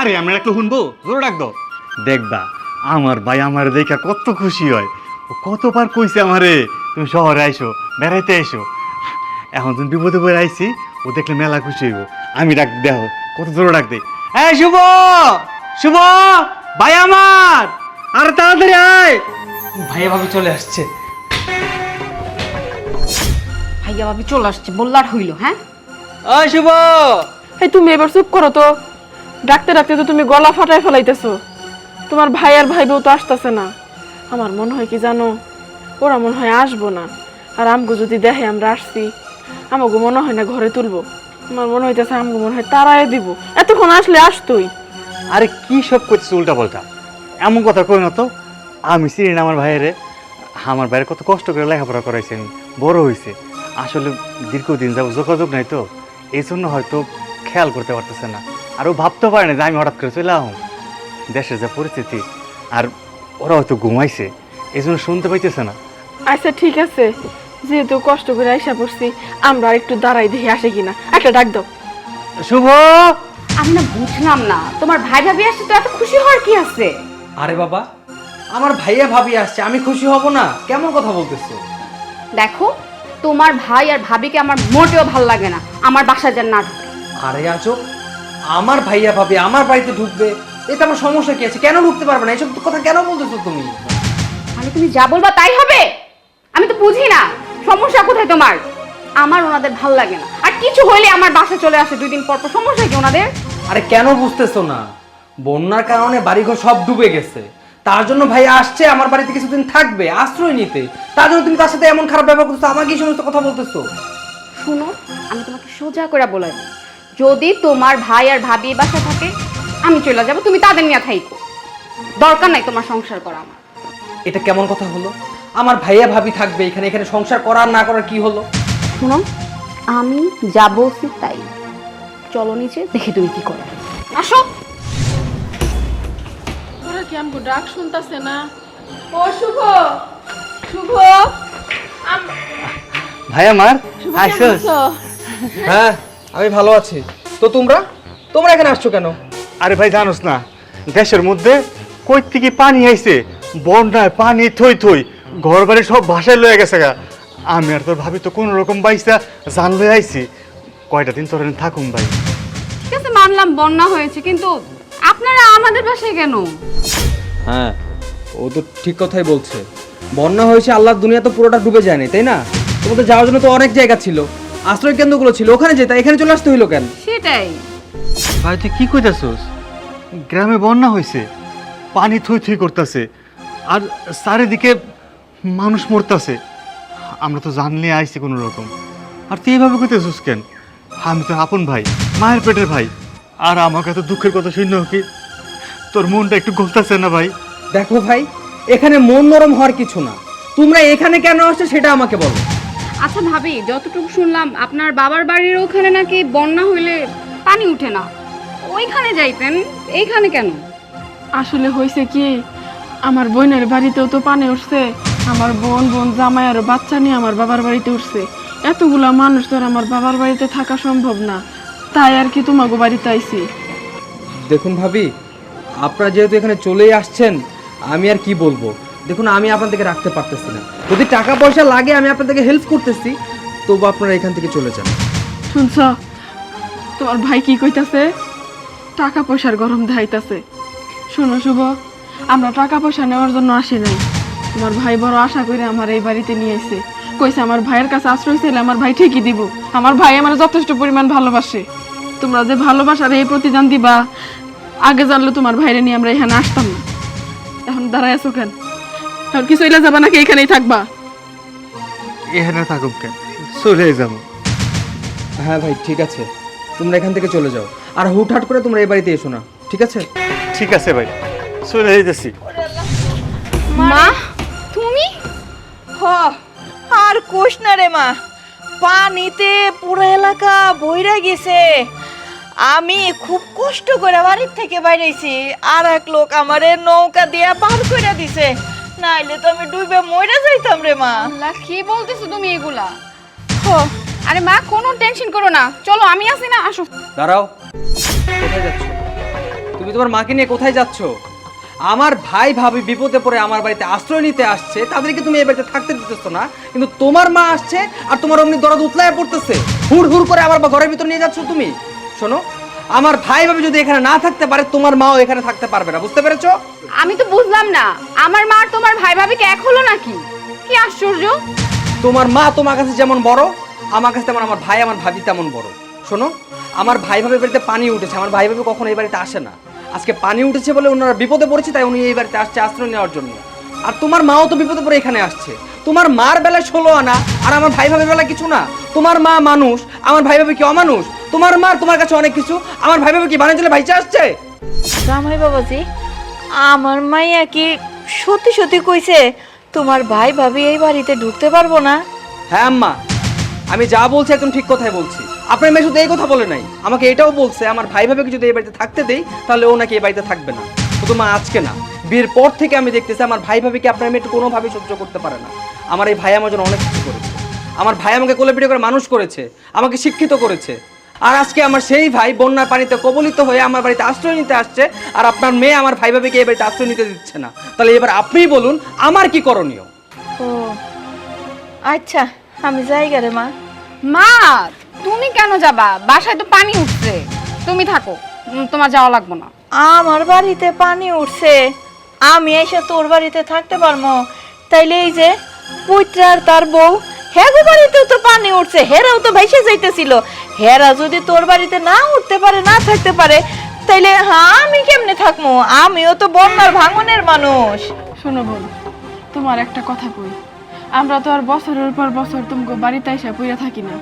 আরে আমরা একটু শুনব। জোর ডাক দাও। দেখবা আমার ভাই আমার দেখা কত খুশি হয়। ও কতবার কইছে আমারে তুমি শহরে আইসো বেড়াইতে আইসো। এখন তুমি বিপদে পড়ে আইছি ও দেখলে মেলা খুশি হইব। আমি ডাক দেহ কত জোর ডাক দেই। এই শুভ! শুভ! ভাই আমার! আরে তাড়াতাড়ি আয়! ভাইয়া ভাবি চলে আসছে। ভাইয়া ভাবি চলে আসছে বললার হইল হ্যাঁ? ওই শুভ! এই তুমি এবার চুপ করো তো। ডাকতে ডাকতে তো তুমি গলা ফাটায় ফেলাইতেছো। তোমার ভাই আর ভাই বউ তো আসতেছে না। আমার মনে হয় কি জানো? ওরা মনে হয় আসব না। আর আমগো যদি দেখে আমরা আসছি আমাকে মনে হয় না ঘরে তুলবো। আমার মনে হইতেছে আমগো মনে হয় তারাই দিব। এতক্ষণ আসলে আসতোই। আরে কি সব করছিস উল্টা পাল্টা এমন কথা কই না তো। আমি চিনি না আমার ভাইয়েরে। আমার ভাইয়ের কত কষ্ট করে লেখাপড়া করাইছেন। বড় হয়েছে আসলে দীর্ঘদিন যাব যোগাযোগ নাই তো। এই জন্য হয়তো খেয়াল করতে পারতেছে না। আর ও ভাবতে পারে না যে আমি হঠাৎ করে চলে আহম দেশের যা পরিস্থিতি আর ওরা হয়তো ঘুমাইছে এই জন্য শুনতে পাইতেছে না। আচ্ছা ঠিক আছে। যেহেতু কষ্ট করে আইসা পড়ছি আমরা আর একটু দাঁড়াই দেখি আসে কিনা। একটা ডাক দাও। শুভ! আমি না বুঝলাম না। তোমার ভাই ভাবি আসছে তো এত খুশি হওয়ার কি আছে? আরে বাবা আমার ভাইয়া ভাবি আসছে আমি খুশি হব না। কেমন কথা বলতেছো? দেখো তোমার ভাই আর ভাবিকে আমার মোটেও ভালো লাগে না। আমার বাসা যেন না ঢুকে। আরে আছো আমার ভাইয়া ভাবি আমার বাড়িতে ঢুকবে এতে আমার সমস্যা কি আছে? কেন ঢুকতে পারবে না? এসব কথা কেন বলতেছো তুমি? মানে তুমি যা বলবা তাই হবে? আমি তো বুঝি না। সমস্যা কোথায় তোমার? আমার ওনাদের ভালো লাগে না। আর কিছু হইলে আমার বাসা চলে আসে দুই দিন পর পর। সমস্যা কি ওনাদের? আরে কেন বুঝতেছো না? বন্যার কারণে বাড়িঘর সব ডুবে গেছে। তার জন্য ভাই আসছে আমার বাড়িতে কিছুদিন থাকবে আশ্রয় নিতে। তার জন্য তুমি তার সাথে এমন খারাপ ব্যবহার করতেছো আমাকে এই সমস্ত কথা বলতেছো? শুনো আমি তোমাকে সোজা করে বলে যদি তোমার ভাই আর ভাবি এই বাসা থাকে আমি চলে যাব তুমি তাদের নিয়ে থাইকো। দরকার নাই তোমার সংসার করা আমার। এটা কেমন কথা হলো? আমার ভাইয়া ভাবি থাকবে এখানে এখানে সংসার করার না করার কি হলো? শুনো আমি যা বলছি তাই। চলো নিচে দেখি তুমি কি করো। আসো। কি ডাক শুনতাছে না? ও শুভ। শুভ। ভাই আমার আছো? হ্যাঁ। আমি ভালো আছি। তো তোমরা? তোমরা এখানে আসছো কেন? আরে ভাই জানোস না দেশের মধ্যে কই থেকে পানি আইছে বন্যায় পানি থই থই ঘর বাড়ি সব ভাষায় লয়ে গেছে গা। আমি আর তোর ভাবি তো কোনো রকম বাইসা জান লয়ে আইছি। কয়টা দিন তোর এখানে থাকুন ভাই। ঠিক আছে মানলাম বন্যা হয়েছে কিন্তু আপনারা আমাদের বাসায় কেন? হ্যাঁ ও তো ঠিক কথাই বলছে। বন্যা হয়েছে আল্লাহর দুনিয়া তো পুরোটা ডুবে যায়নি তাই না? তোমাদের যাওয়ার জন্য তো অনেক জায়গা ছিল। আশ্রয় কেন্দ্রগুলো ছিল ওখানে যেতে এখানে চলে আসতে হইল কেন? সেটাই। ভাই তুই কি কইতাছস? গ্রামে বন্যা হয়েছে পানি থই থই করতেছে আর চারিদিকে মানুষ মরতাছে। আমরা তো জানলে আইছি কোনো রকম। আর তুই এভাবে কইতেছস কেন? আমি তো আপন ভাই মায়ের পেটের ভাই আর আমাকে তো দুঃখের কথা শুনে কি? তোর মনটা একটু গলতাছে না ভাই? দেখো ভাই এখানে মন নরম হওয়ার কিছু না। তোমরা এখানে কেন আসছো সেটা আমাকে বলো। আচ্ছা ভাবি যতটুকু শুনলাম আপনার বাবার বাড়ির ওখানে নাকি বন্যা হইলে পানি উঠে না? ওইখানে যাইতেন এইখানে কেন? আসলে হয়েছে কি আমার বোনের বাড়িতেও তো পানি উঠছে আমার বোন বোন জামাই আর বাচ্চা নিয়ে আমার বাবার বাড়িতে উঠছে। এতগুলা মানুষ তো আমার বাবার বাড়িতে থাকা সম্ভব না তাই আর কি তোমাকে বাড়িতে আইছি। দেখুন ভাবি আপনারা যেহেতু এখানে চলেই আসছেন আমি আর কি বলব? দেখুন, আমি আপনাদেরকে রাখতে পারতেছি না। যদি টাকা পয়সা লাগে, আমি আপনাদেরকে হেল্প করতেছি, তবু আপনারা এখান থেকে চলে যান। শুনছ? তোমার ভাই কি কইতাছে? টাকা পয়সার গরম দেখাইতাছে। শোনো, শুভ, আমরা টাকা পয়সা নেওয়ার জন্য আসি নাই। তোমার ভাই বড় আশা করে আমার এই বাড়িতে নিয়ে এসে কইছে, আমার ভাইয়ের কাছে আশ্রয় চাইলে আমার ভাই ঠিকই দিব। আমার ভাই আমার যথেষ্ট পরিমাণ ভালোবাসে। তোমরা যে ভালোবাসার এই প্রতিদান দিবা, আগে জানলে তোমার ভাইরে নিয়ে আমরা এখানে আসতাম না। এখন দাঁড়ায় আছো কেন? এখন কি চলে যাবা নাকি এখানেই থাকবা? এখানে থাকুক কেন? চলে যাব। হ্যাঁ ভাই ঠিক আছে। তোমরা এখান থেকে চলে যাও। আর হুটহাট করে তোমরা এই বাড়িতে এসো না ঠিক আছে? ঠিক আছে ভাই চলে যেতেছি মা তুমি? হ আর কোষ না রে মা। পানিতে পুরো এলাকা বইরা গেছে। আমি খুব কষ্ট করে বাড়ির থেকে বাইরেছি আর এক লোক আমারে নৌকা দিয়া পার করে দিছে। নাইলে তো আমি ডুবে মরে যাইতাম রে মা। আল্লাহ কি বলতেছো তুমি এগুলা? আরে মা কোনো টেনশন করো না। চলো আমি আছি না আসো। দাঁড়াও। কোথায় যাচ্ছ? তুমি তোমার মাকে নিয়ে কোথায় যাচ্ছ? আমার ভাই ভাবি বিপদে পড়ে আমার বাড়িতে আশ্রয় নিতে আসছে তাদেরকে তুমি এই বাড়িতে থাকতে দিতেছো না। কিন্তু তোমার মা আসছে আর তোমার অমনি দরদ উতলায় পড়তেছে। হুড় হুড় করে আবার ঘরের ভিতর নিয়ে যাচ্ছ তুমি? শোনো আমার ভাই ভাবি যদি এখানে না থাকতে পারে তোমার মাও এখানে থাকতে পারবে না বুঝতে পেরেছ? আমি তো বুঝলাম না। আমার মা আর তোমার কি এক হলো নাকি? কি আশ্চর্য। তোমার মা তোমার কাছে যেমন বড় আমার কাছে তেমন আমার ভাই আমার ভাবি তেমন বড়। শোনো আমার ভাই ভাবির বাড়িতে পানি উঠেছে আমার ভাই ভাবি কখনো এই বাড়িতে আসে না। আজকে পানি উঠেছে বলে ওনারা বিপদে পড়েছে তাই উনি এই বাড়িতে আসছে আশ্রয় নেওয়ার জন্য। আর তোমার মাও তো বিপদে পড়ে এখানে আসছে। তোমার মার বেলায় ষোলো আনা আর আমার ভাই ভাবির বেলায় কিছু না। তোমার মা মানুষ আমার ভাই ভাবি কি অমানুষ? তোমার মা তোমার কাছে অনেক কিছু আমার ভাই ভাবি কি বানিয়ে চলে ভাইচে আসছে? জামাই বাবাজি আমার মাইয়া কি সত্যি সত্যি কইছে, তোমার ভাই ভাবি এই বাড়িতে ঢুকতে পারব না। হ্যাঁ আম্মা, আমি যা বলছি একদম ঠিক কথাই বলছি। আপনার মেয়ে শুধু এই কথা বলে নাই, আমাকে এটাও বলছে, আমার ভাই ভাবিকে যদি এই বাড়িতে থাকতে দেই, তাহলে ও নাকি এই বাড়িতে থাকবে না। শুধু মা আজকে না, বিয়ের পর থেকে আমি দেখতেছি আমার ভাই ভাবিকে আপনার মেয়ে কোনোভাবেই সহ্য করতে পারে না। আমার এই ভাই আমার জন্য অনেক কিছু করেছে। আমার ভাই আমাকে কোলে পিঠে করে মানুষ করেছে, আমাকে শিক্ষিত করেছে। আর আজকে আমার সেই ভাই বন্যার পানিতে কবলিত হয়ে আমার বাড়িতে আশ্রয় নিতে আসছে আর আপনার মেয়ে আমার ভাই ভাবিকে এই বাড়িতে আশ্রয় নিতে দিচ্ছে না। তাহলে এবার আপনিই বলুন আমার কি করণীয়? ও আচ্ছা আমি যাই রে মা। মা তুমি কেন যাবা? বাসায় তো পানি উঠছে। তুমি থাকো উম, তোমার যাওয়া লাগবে না। আমার বাড়িতে পানি উঠছে। আমি এসে তোর বাড়িতে থাকতে পারব। তাইলে এই যে পুত্রার তার বউ হেগো বাড়িতেও তো পানি উঠছে, হেরাও তো ভেসে যাইতেছিল। হেরা যদি তোর বাড়িতে না উঠতে পারে, না থাকতে পারে, তাইলে হ্যাঁ আমি কেমনে থাকব আমিও তো বন্যার ভাঙনের মানুষ। শোনো বোন তোমার একটা কথা কই। আমরা তো আর বছরের পর বছর তোমাকে বাড়িতে এসে পইরা থাকি না।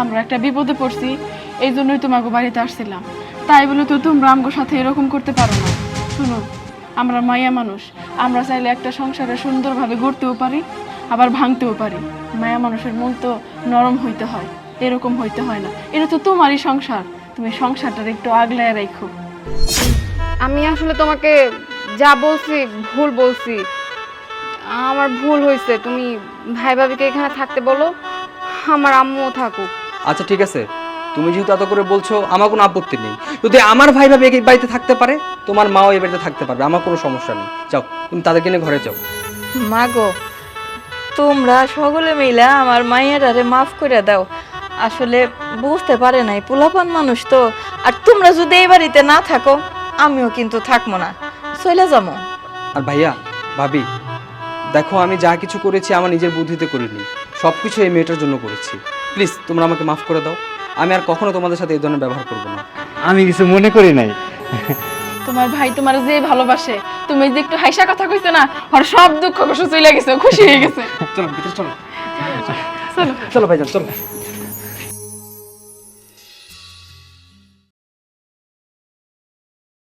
আমরা একটা বিপদে পড়ছি, এই জন্যই তোমাকে বাড়িতে আসছিলাম। তাই বলে তো তোমরা আমগো সাথে এরকম করতে পারো না। শোনো, আমরা মায়া মানুষ। আমরা চাইলে একটা সংসারে সুন্দরভাবে গড়তেও পারি। আবার ভাঙতেও পারে। মায়া মানুষের মন তো নরম হইতে হয় এরকম হইতে হয় না। এটা তো তোমারই সংসার। তুমি সংসারটার একটু আগলায় রাখো আমি আসলে তোমাকে যা বলছি ভুল বলছি। আমার ভুল হয়েছে তুমি ভাই ভাবিকে এখানে থাকতে বলো আমার আম্মুও থাকুক। আচ্ছা ঠিক আছে। তুমি যেহেতু এত করে বলছো আমার কোনো আপত্তি নেই। যদি আমার ভাই ভাবি এই বাড়িতে থাকতে পারে তোমার মাও এই বাড়িতে থাকতে পারবে। আমার কোনো সমস্যা নেই। যাও তুমি তাদেরকে নিয়ে ঘরে যাও। মাগো তোমরা সকলে মিলে আমার মায়েরারে মাফ করে দাও। আসলে বুঝতে পারে নাই পোলাপান মানুষ তো। আর তোমরা যদি এই বাড়িতে না থাকো আমিও কিন্তু থাকব না। চলে যাব আর ভাইয়া ভাবি দেখো আমি যা কিছু করেছি আমার নিজের বুদ্ধিতে করিনি। সব কিছু এই মেয়েটার জন্য করেছি। প্লিজ তোমরা আমাকে মাফ করে দাও। আমি আর কখনো তোমাদের সাথে এই ধরনের ব্যবহার করব না। আমি কিছু মনে করি নাই। তোমার ভাই তোমার যে ভালোবাসে তুমি যে একটু হাইসা কথা কইছো না ওর সব দুঃখ কষ্ট চলে গেছে খুশি হয়ে গেছে। চলো ভিতরে চলো। চলো। চলো ভাইজান চলো।